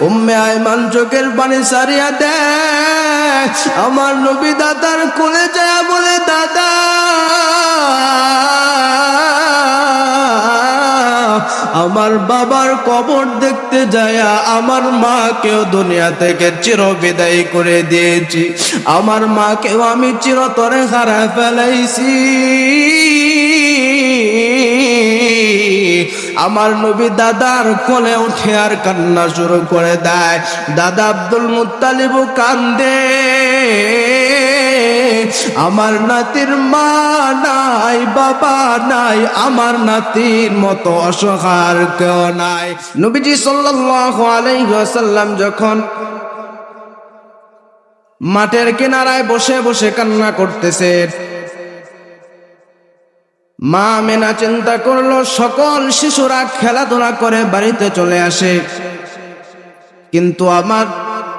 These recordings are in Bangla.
উম্মে আয়মান চোখের পানি সারিয়া দেয় আমার নবী দাদার কোলে যায় বলে, দাদা, আমার বাবার কবর দেখতে যায় আমার মাকেও দুনিয়া থেকে চির বিদায় করে দিয়েছি। আমার মাকেও আমি চিরতরে হারা ফেলাইছি। আমার নবী দাদার কোলে উঠে আর কান্না শুরু করে দেয়। দাদা আব্দুল মুত্তালিবু কান্দে। আমার নাতির মা নাই, বাবা নাই, আমার নাতির মতো অসহার কেউ নাই। নবীজি সাল্লাল্লাহু আলাইহি ওয়াসাল্লাম যখন মাঠের কিনারায় বসে বসে কান্না করতেছে মা মেনা চিন্তা করল, সকল শিশুরা খেলাধুলা করে বাড়িতে চলে আসে। কিন্তু আমার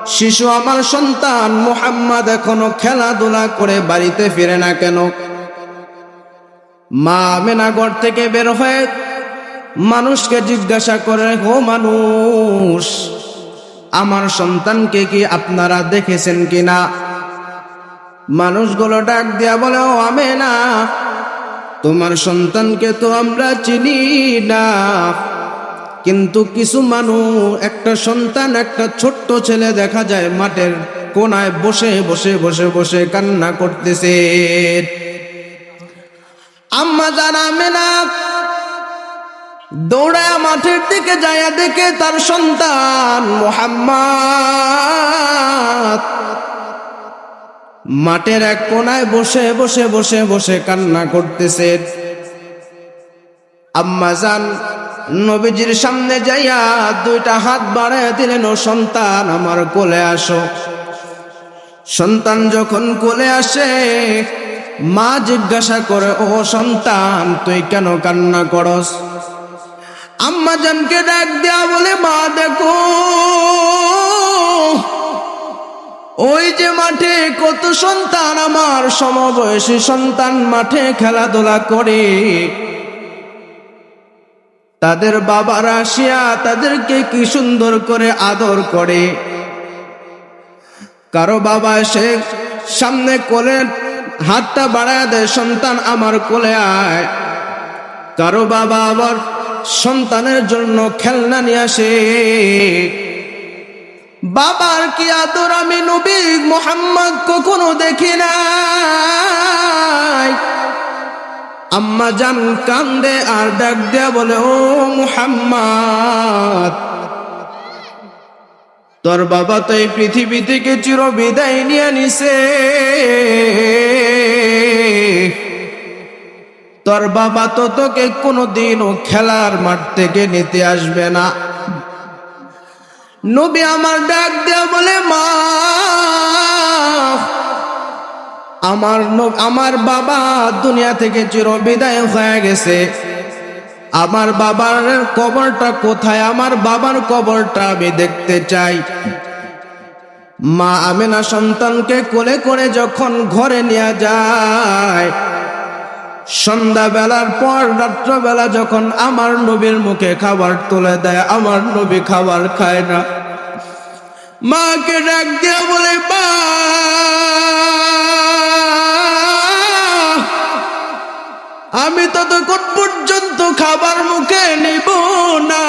শিশু, আমার সন্তান মোহাম্মদ এখনও খেলাধুলা করে বাড়িতে ফিরে না কেন? মা মেনা ঘর থেকে বের হয়ে মানুষকে জিজ্ঞাসা করে, ও মানুষ, আমার সন্তানকে কি আপনারা দেখেছেন কিনা? মানুষগুলো ডাক দিয়া বলে, ও আমে না তোমার সন্তানকে তো আমরা চিনি না। কিন্তু কিছু মানুষ একটা সন্তান, একটা ছোট্ট ছেলে দেখা যায় মাঠের কোনায় বসে বসে বসে বসে কান্না করতেছে। আম্মা জানামে না দৌড়ায় মাঠের দিকে যায় দেখে তার সন্তান মোহাম্মদ। মাঠের এক কোনায় বসে বসে বসে বসে কান্না করতেছে। আম্মা জান, নবীজির সামনে যাইয়া দুইটা হাত বাড়ায় দিলেন, ও সন্তান, আমার কোলে আসো। সন্তান যখন কোলে আসে, মা জিজ্ঞাসা করে, ও সন্তান, তুই কেন কান্না করস? আম্মা জানকে ডাক দেয়া বলে, মা, দেখো ওই যে মাঠে কত সন্তান, আমার সমবয়সী সন্তান মাঠে খেলাধুলা করে। তাদের বাবারা আসিয়া তাদেরকে কি সুন্দর করে আদর করে। কারও বাবা এসে সামনে কোলে হাতটা বাড়ায় দেয়, সন্তান আমার কোলে আয়। কারও বাবা আবার সন্তানের জন্য খেলনা নিয়ে আসে। বাবার কি আদর আমি নবী মোহাম্মদ কখনো দেখি নাই? আম্মা জান কান্দে আর ডাক দেয়া বলে, ও মুহাম্মদ, তোর বাবা তো এই পৃথিবী থেকে চির বিদায় নিয়ে নিছে। তোর বাবা তো তোকে কোনো কোনোদিনও খেলার মাঠ থেকে নিতে আসবে না। নবী আমার ডাক দেয়া বলে, মা, আমার আমার বাবা দুনিয়া থেকে চির বিদায় হয়ে গেছে। আমার বাবার কবরটা কোথায়? আমার বাবার কবরটা আমি দেখতে চাই। মা আমেনা সন্তানকে কোলে করে যখন ঘরে নিয়ে যায় সন্ধ্যা বেলার পর রাত্রবেলা যখন আমার নবীর মুখে খাবার তুলে দেয়, আমার নবী খাবার খায় না। মাকে ডাক দিয়ে বলে, মা, আমি ততক্ষণ পর্যন্ত খাবার মুখে নিব না।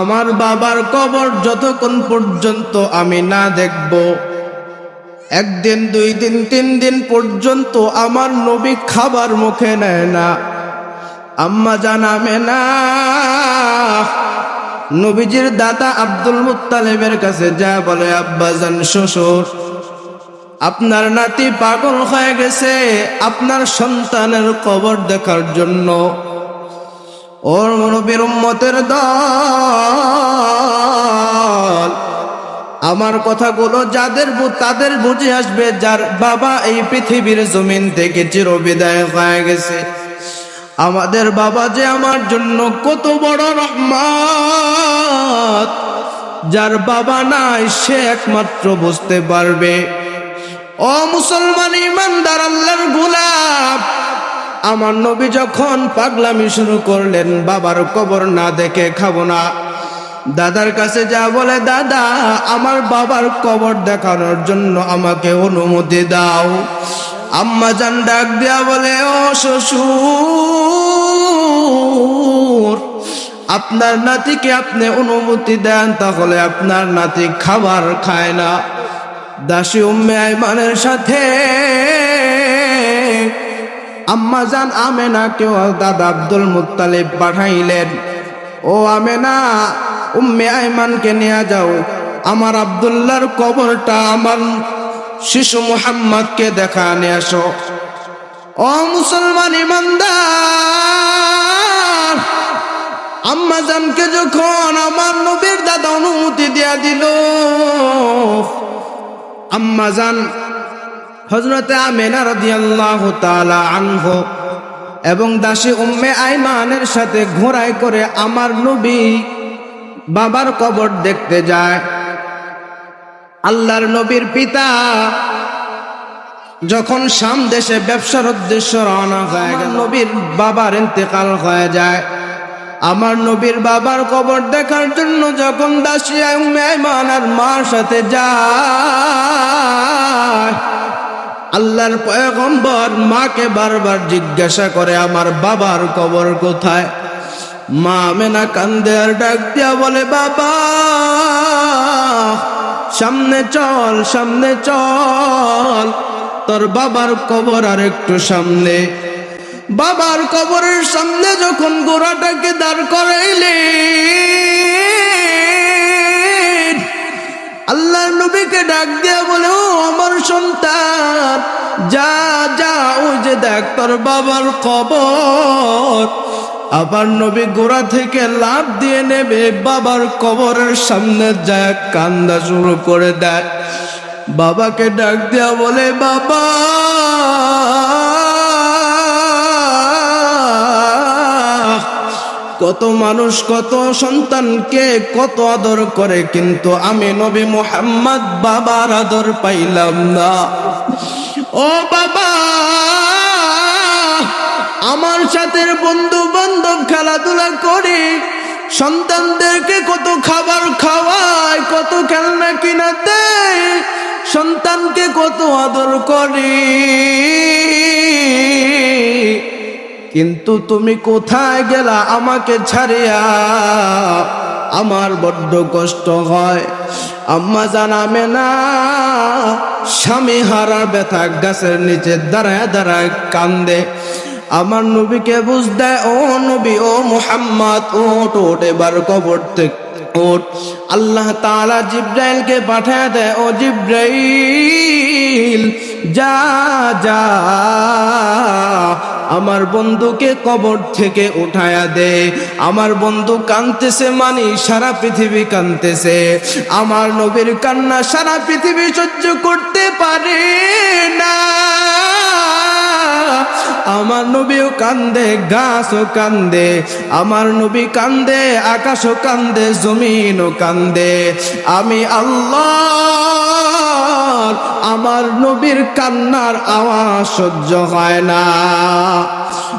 আমার বাবার কবর যতক্ষণ পর্যন্ত আমি না দেখব একদিন, দুই দিন, তিন দিন পর্যন্ত আমার নবী খাবার মুখে নেয় না। আম্মা জানামে না নবীজির দাদা আব্দুল মুত্তালেবের কাছে যা বলে আব্বাজান শ্বশুর, আপনার নাতি পাগল হয়ে গেছে, আপনার সন্তানের কবর দেখার জন্য। ওর নবীর উম্মতের দল আমার কথাগুলো যাদের তাদের বুঝে আসবে, যার বাবা এই পৃথিবীর জমিন থেকে চিরবিদায় হয়ে গেছে। আমাদের বাবা যে আমার জন্য কত বড় রহমত, যার বাবা নাই সে একমাত্র বুঝতে পারবে। ও মুসলমান ইমানদার আল্লাহর গোলাপ আমার নবী যখন পাগলামি শুরু করলেন, বাবার কবর না দেখে খাব না। দাদার কাছে যা বলে, দাদা, আমার বাবার কবর দেখানোর জন্য আমাকে অনুমতি দাও। আম্মা জান ডাক দিয়া বলে, ও শ্বশুর, আপনার নাতিকে আপনি অনুমতি দেন, তাহলে আপনার নাতি খাবার খায় না। দাসী উম্মে আইমানের সাথে আম্মা জান আমেনা কেউ দাদা আব্দুল মুত্তালিব পাঠাইলেন। ও আমেনা উম্মে আইমানকে নিয়ে যাও। আমার আব্দুল্লাহর কবরটা আমার শিশু মুহাম্মদকে দেখা নিয়ে আসো। ও মুসলমান ইমানদার, আম্মা জানকে যখন আমার নবীর দাদা অনুমতি দিয়া দিল, আম্মা জান হজরতে আমেনা রাদিয়াল্লাহু তাআলা আনহু এবং দাসী উম্মে আইমানের সাথে ঘোড়ায় করে আমার নবী বাবার কবর দেখতে যায়। আল্লাহর নবীর পিতা যখন শাম দেশে ব্যবসার উদ্দেশ্য রওনা হয়ে গেল। নবীর বাবার ইন্তেকাল হয়ে যায়। আমার নবীর বাবার কবর দেখার জন্য যখন দাসিয়া মেহমান আর মার সাথে যায় আল্লাহর পয়গম্বর মাকে বারবার জিজ্ঞাসা করে আমার বাবার কবর কোথায়? মা মেনা কান্দে আর ডাক দিয়া বলে, বাবা, সামনে চল সামনে চল। তোর বাবার কবর আর একটু সামনে। বাবার কবরের সামনে যখন গোড়াটাকে দাঁড় করাইলে আল্লাহ নবীকে ডাক দিয়া বলে, ও আমার সন্তান, যা যা, ওই যে দেখ তোর বাবার কবর। আবার নবী গোড়া থেকে লাভ দিয়ে নেবে, বাবার কবরের সামনে যায়, কান্দা শুরু করে দেয়। বাবাকে ডাক দেয়া বলে, বাবা! কত মানুষ, কত সন্তানকে কত আদর করে, কিন্তু আমি নবী মোহাম্মদ বাবার আদর পাইলাম না। ও বাবা! আমার সাথে বন্ধু বান্ধব খেলাধুলা করে সন্তানদেরকে কত খাবার খাওয়ায়, কত খেলনা কিনা দেয় সন্তানকে কত আদর করে। কিন্তু তুমি কোথায় গেলা আমাকে ছাড়িয়া? আমার বড্ড কষ্ট হয়। আম্মা জানামে না, স্বামী হারার ব্যথা গাছের নিচে দাঁড়ায় দাঁড়ায় কান্দে। আমার নবীকে বুঝ দেয়, ও নবী, ও মুহাম্মদ ওট ওট এবার কবর থেকে ওট আল্লাহ তাআলা জিব্রাইলকে পাঠায় দেয়, ও জিব্রাইল, যা যা, আমার বন্ধুকে কবর থেকে উঠায়া দে। আমার বন্ধু কানতেছে মানি সারা পৃথিবী কানতেছে আমার নবীর কান্না সারা পৃথিবী সহ্য করতে পারে না। আমার নবীও কান্দে, গাছও কান্দে, আমার নবী কান্দে, আকাশও কান্দে, জমিনও কান্দে। আমি আল্লাহ আমার নবীর কান্নার আওয়াজ সহ্য হয় না।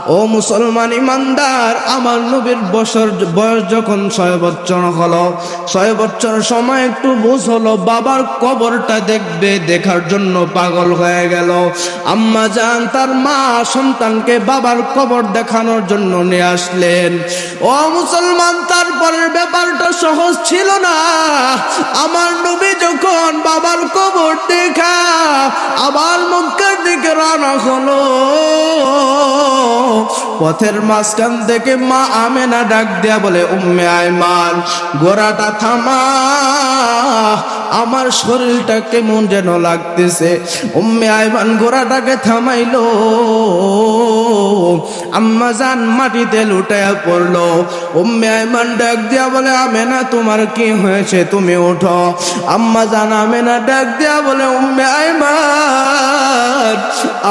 ও মুসলমান ইমানদার, আমার নবীর বছর, বয়স যখন ছয় বছর হলো, ছয় বছর সময় একটু বুঝ হলো, বাবার কবরটা দেখবে, দেখার জন্য পাগল হয়ে গেল। আম্মা যান তার মা সন্তানকে বাবার কবর দেখানোর জন্য নিয়ে আসলেন। ও মুসলমান, তারপরের ব্যাপারটা সহজ ছিল না। আমার নবী যখন বাবার কবর দেখা, আবার মক্কার দিকে রানা হলো। পথের মাঝখান থেকে মা আমেনা ডাক দেয়া বলে, উম্মে আয়মান, গোড়াটা থামা। আমার শরীরটা কেমন যেন লাগতেছে। উম্মে আয়মান গোড়াটাকে থামাইলো। আম্মা জান মাটিতে লুটায়া পড়ল। উম্মে আয়মান ডাক দিয়া বলে, আমেনা, তোমার কি হয়েছে? তুমি ওঠো আম্মা জান আমেনা ডাক দিয়া বলে, উম্মে আয়মান,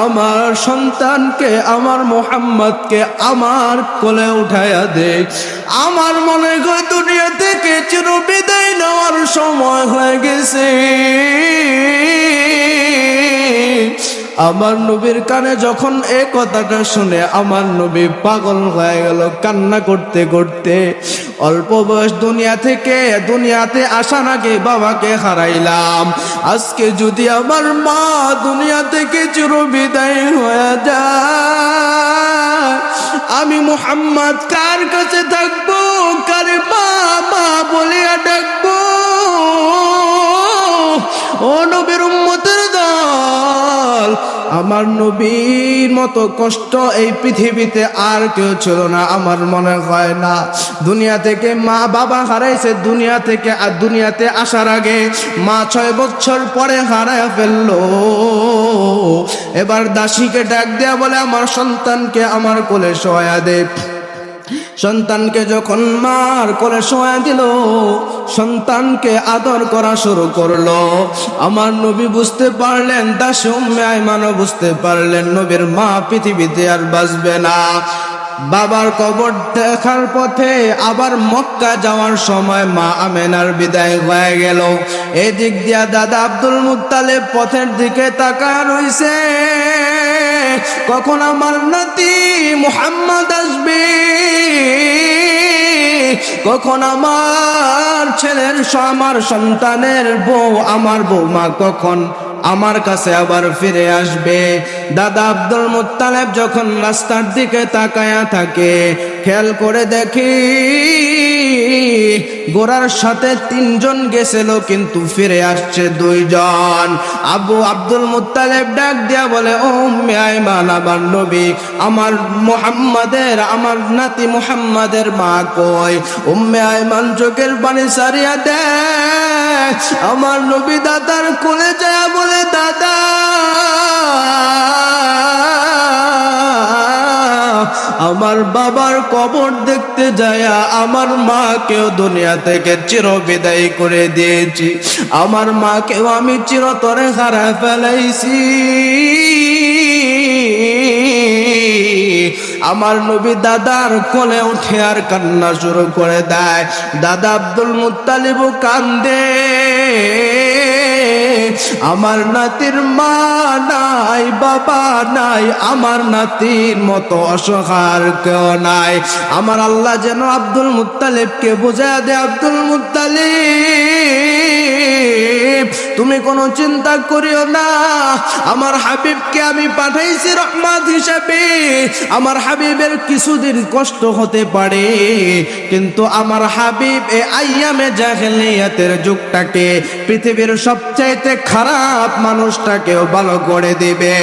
আমার সন্তানকে, আমার মোহাম্মদকে আমার কোলে উঠাইয়া দে আমার মনে হয় দুনিয়া থেকে চির বিদায় নেওয়ার সময় হয়ে গেছে। আমার নবীর কানে যখন এই কথাটা শুনে আমার নবী পাগল হয়ে গেল কান্না করতে করতে। অল্প বয়স দুনিয়া থেকে দুনিয়াতে আসার নাকি বাবাকে হারাইলাম। আজকে যদি আমার মা দুনিয়া থেকে চির বিদায় হয়ে যায়, আমি মুহাম্মদ কার কাছে থাকব, কার মা বলিয়া ডাকবো? ও নবীর উম্মতের দল আমার নবীর মতো কষ্ট এই পৃথিবীতে আর কেউ ছিল না, আমার মনে হয় না। দুনিয়া থেকে মা বাবা হারাইছে, দুনিয়া থেকে আর দুনিয়াতে আসার আগে মা ছয় বছর পরে হারায় ফেলল। এবার দাসীকে ডাক দেয়া বলে, আমার সন্তানকে আমার কোলে সয়া দে। সন্তানকে যখন মার করে শোয়া দিল, সন্তানকে আদর করা শুরু করল। আমার নবী বুঝতে পারলেন, দাসী আইমানও বুঝতে পারলেন, নবীর মা পৃথিবীতে আর বাঁচবে না। বাবার কবর দেখার পথে আবার মক্কা যাওয়ার সময় মা আমেনার বিদায় হয়ে গেল। এদিক দিয়া দাদা আব্দুল মুত্তালেব পথের দিকে তাকা রইছে কখন আমার নাতি মুহাম্মদ আসবে? কখন আমার ছেলের আমার সন্তানের বউ, আমার বৌমা কখন আমার কাছে আবার ফিরে আসবে? দাদা আব্দুল মুত্তালেব যখন রাস্তার দিকে তাকায়া থাকে, খেয়াল করে দেখি গোড়ার সাথে তিনজন গেছিল, কিন্তু ফিরে আসছে দুইজন। আবু আব্দুল মুত্তালেব ডাক দিয়া বলে, ও আইমান আমার নবী আমার মোহাম্মদের, আমার নাতি মোহাম্মদের মা কয় উম্মে আইমান চোখের পানি সারিয়া দে। আমার নবী দাদার কোলে যায় বলে, দাদা আমার বাবার কবর দেখতে যায় আমার মাকেও দুনিয়া থেকে চির বিদায় করে দিয়েছি। আমার মাকেও আমি চিরতরে হারায় ফেলাইছি। আমার নবী দাদার কোলে উঠে আর কান্না শুরু করে দেয়। দাদা আব্দুল মুত্তালিবও কান্দে। আমার নাতির মা নাই, বাবা নাই, আমার নাতির মতো অসহার কেউ নাই। আমার আল্লাহ যেন আব্দুল মুত্তালিবকে বোঝা দে আব্দুল মুত্তালিব। তুমি কোনো চিন্তা করিও না। আমার হাবিবকে আমি পাঠাইছি রহমাত হিসাবে। আমার হাবিবের কিছুদিন কষ্ট হতে পারে। কিন্তু আমার হাবিব এ আইয়ামে জাহেলিয়াতের যুগটাকে পৃথিবীর সবচাইতে খারাপ মানুষটাকেও ভালো করে দিবে।